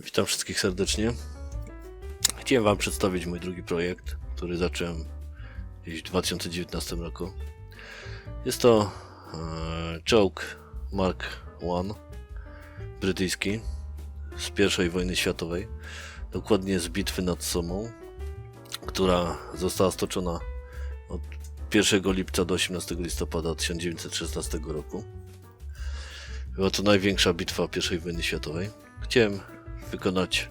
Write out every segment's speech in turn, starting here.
Witam wszystkich serdecznie. Chciałem Wam przedstawić mój drugi projekt, który zacząłem gdzieś w 2019 roku. Jest to e, Mark I brytyjski z I wojny światowej, dokładnie z bitwy nad Somą, która została stoczona od 1 lipca do 18 listopada 1916 roku. Była to największa bitwa I wojny światowej. Chciałem wykonać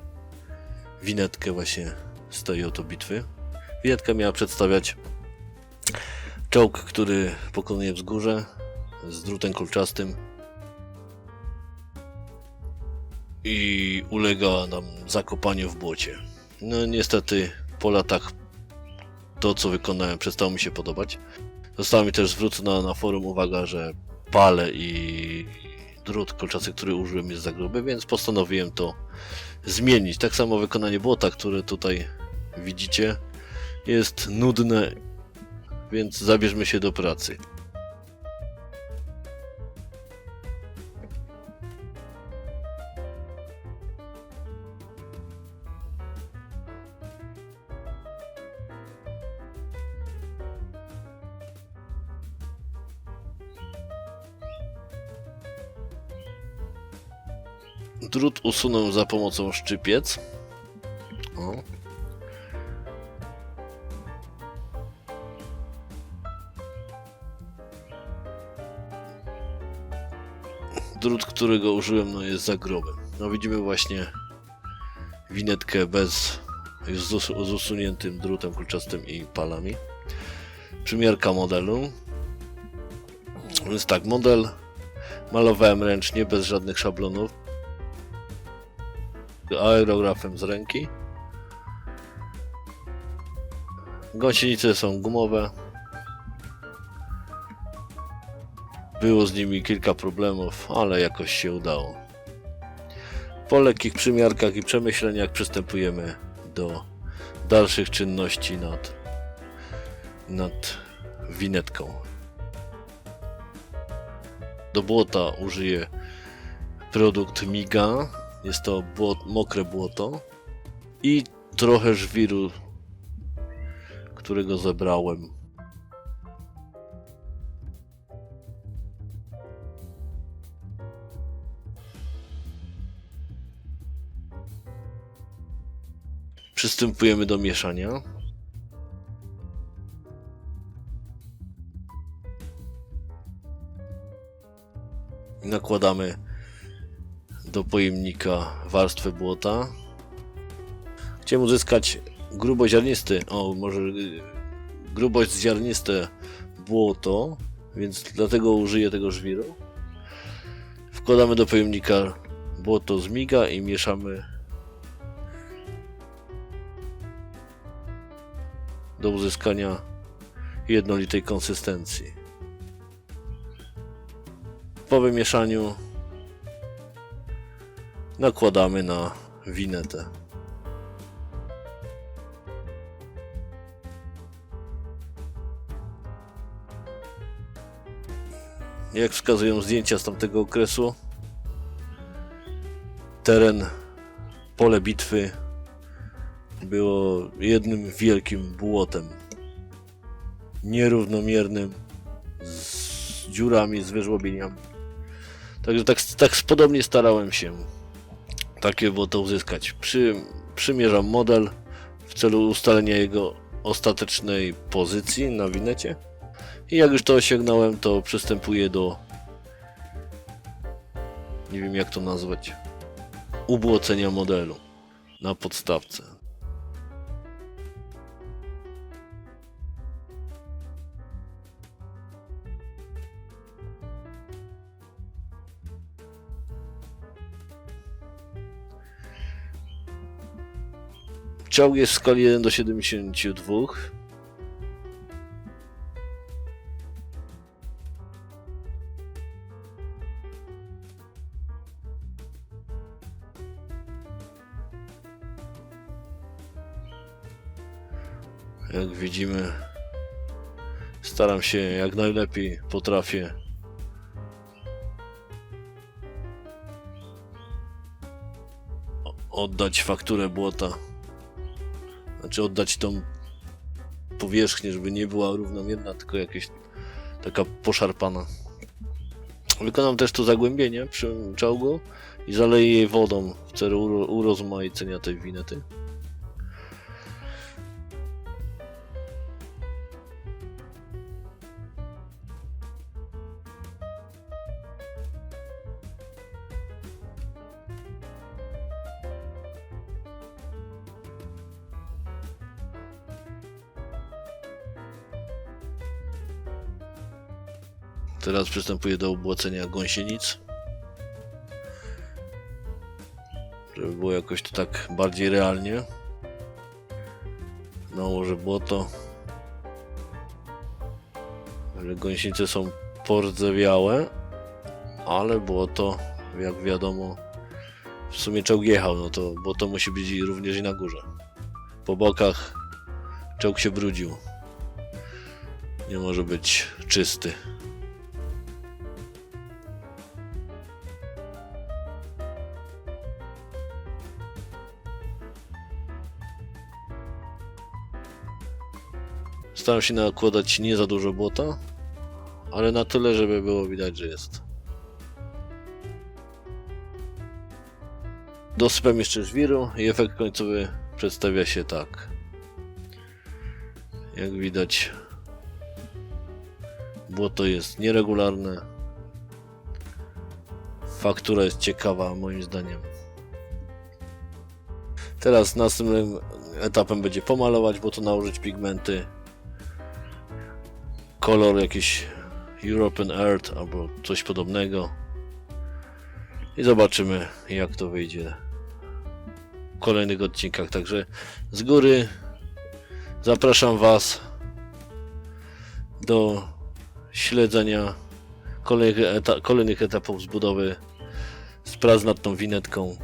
winetkę właśnie z tej oto bitwy. Winetka miała przedstawiać czołg, który pokonuje wzgórze z drutem kolczastym i ulega nam zakopaniu w błocie. No niestety po latach to co wykonałem przestało mi się podobać. Została mi też zwrócona na forum uwaga, że pale i drut kolczasty, który użyłem jest za gruby, więc postanowiłem to zmienić. Tak samo wykonanie błota, które tutaj widzicie, jest nudne, więc zabierzmy się do pracy. Drut usunę za pomocą szczypiec. O. Drut, którego użyłem, no jest za groby. No widzimy właśnie winetkę bez z, z usuniętym drutem kolczastym i palami. Przymiarka modelu. Więc tak, model malowałem ręcznie, bez żadnych szablonów aerografem z ręki. Gąsienice są gumowe. Było z nimi kilka problemów, ale jakoś się udało. Po lekkich przymiarkach i przemyśleniach przystępujemy do dalszych czynności nad, nad winetką. Do błota użyję produkt Miga. Jest to błot, mokre błoto i trochę żwiru, którego zebrałem. Przystępujemy do mieszania. Nakładamy do pojemnika warstwę błota. Chciałem uzyskać gruboziarnisty, o może y, grubość ziarniste błoto, więc dlatego użyję tego żwiru. Wkładamy do pojemnika błoto z miga i mieszamy do uzyskania jednolitej konsystencji. Po wymieszaniu nakładamy na winetę. Jak wskazują zdjęcia z tamtego okresu, teren, pole bitwy było jednym wielkim błotem. Nierównomiernym, z dziurami, z wyżłobieniami. Także tak, tak podobnie starałem się takie to uzyskać. Przy, przymierzam model w celu ustalenia jego ostatecznej pozycji na winecie. I jak już to osiągnąłem, to przystępuję do nie wiem jak to nazwać ubłocenia modelu na podstawce. Czołg jest w skali 1 do 72. Jak widzimy, staram się jak najlepiej potrafię oddać fakturę błota. Znaczy oddać tą powierzchnię, żeby nie była równomierna, tylko jakieś taka poszarpana. Wykonam też to zagłębienie przy czołgu i zaleję jej wodą w celu uro- urozmaicenia tej winety. Teraz przystępuję do obłocenia gąsienic. Żeby było jakoś to tak bardziej realnie. Nałożę błoto. Że gąsienice są pordzewiałe, ale błoto, jak wiadomo, w sumie czołg jechał, no to błoto musi być również i na górze. Po bokach czołg się brudził. Nie może być czysty. Staram się nakładać nie za dużo błota, ale na tyle, żeby było widać, że jest. Dosypam jeszcze żwiru i efekt końcowy przedstawia się tak. Jak widać, błoto jest nieregularne. Faktura jest ciekawa, moim zdaniem. Teraz następnym etapem będzie pomalować, bo to nałożyć pigmenty kolor jakiś European Earth albo coś podobnego. I zobaczymy jak to wyjdzie w kolejnych odcinkach. Także z góry zapraszam Was do śledzenia kolejnych, eta kolejnych etapów zbudowy z prac nad tą winetką.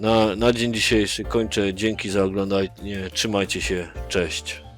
Na, na dzień dzisiejszy kończę. Dzięki za oglądanie. Trzymajcie się. Cześć